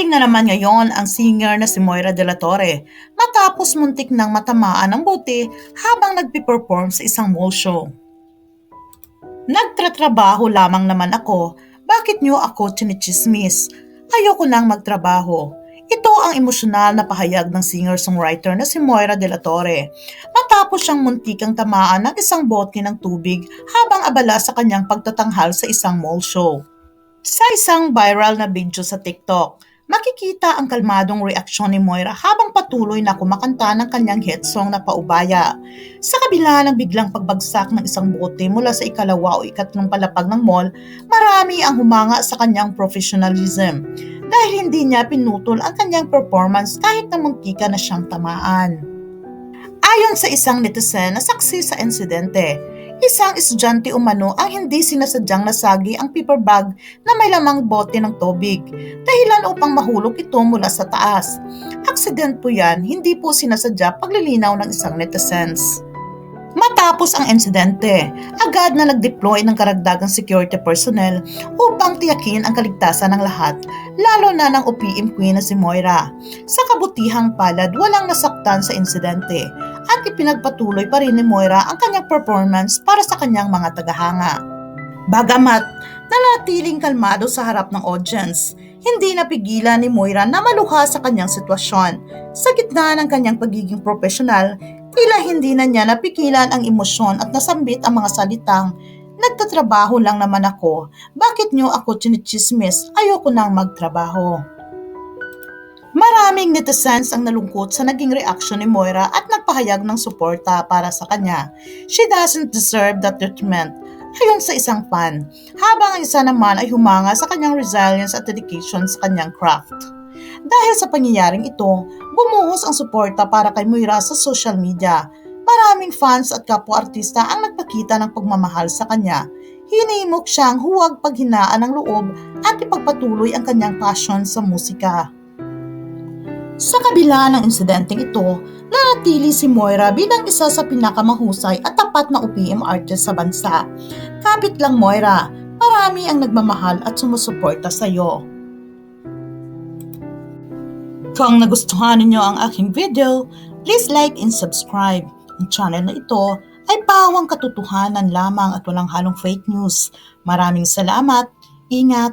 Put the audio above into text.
Trending na naman ngayon ang singer na si Moira De La Torre matapos muntik ng matamaan ng bote habang nagpiperform sa isang mall show. Nagtratrabaho lamang naman ako, bakit niyo ako chinichismis? Ayoko nang magtrabaho. Ito ang emosyonal na pahayag ng singer-songwriter na si Moira De La Torre matapos siyang muntikang tamaan ng isang bote ng tubig habang abala sa kanyang pagtatanghal sa isang mall show. Sa isang viral na video sa TikTok, makikita ang kalmadong reaksyon ni Moira habang patuloy na kumakanta ng kanyang hit song na Paubaya. Sa kabila ng biglang pagbagsak ng isang bote mula sa ikalawa o ikatlong palapag ng mall, marami ang humanga sa kanyang professionalism dahil hindi niya pinutol ang kanyang performance kahit na muntika na siyang tamaan. Ayon sa isang netizen na saksi sa insidente, isang estudyante umano ang hindi sinasadyang nasagi ang paper bag na may lamang bote ng tubig, dahilan upang mahulog ito mula sa taas. Aksident po yan, hindi po sinasadya paglilinaw ng isang netizens. Matapos ang insidente, agad na nag-deploy ng karagdagang security personnel upang tiyakin ang kaligtasan ng lahat, lalo na ng OPM queen na si Moira. Sa kabutihang palad, walang nasaktan sa insidente at ipinagpatuloy pa rin ni Moira ang kanyang performance para sa kanyang mga tagahanga. Bagamat nanatiling kalmado sa harap ng audience, hindi napigilan ni Moira na maluha sa kanyang sitwasyon. Sa gitna ng kanyang pagiging profesional, tila hindi na niya napigilan ang emosyon at nasambit ang mga salitang, Nagtatrabaho lang naman ako, bakit niyo ako chinichismis, ayoko nang magtrabaho. Maraming netizens ang nalungkot sa naging reaksyon ni Moira at nagpahayag ng suporta para sa kanya. She doesn't deserve that treatment, ayon sa isang fan, habang ang isa naman ay humanga sa kanyang resilience at dedication sa kanyang craft. Dahil sa pangyayaring ito, bumuhos ang suporta para kay Moira sa social media. Maraming fans at kapwa-artista ang nagpakita ng pagmamahal sa kanya. Hinimok siyang huwag paghinaan ng loob at ipagpatuloy ang kanyang passion sa musika. Sa kabila ng insidenteng ito, nanatili si Moira bilang isa sa pinakamahusay at tapat na OPM artist sa bansa. Kapit lang Moira, marami ang nagmamahal at sumusuporta sa iyo. Kung nagustuhan ninyo ang aking video, please like and subscribe. Ang channel na ito ay pawang katotohanan lamang at walang halong fake news. Maraming salamat, ingat,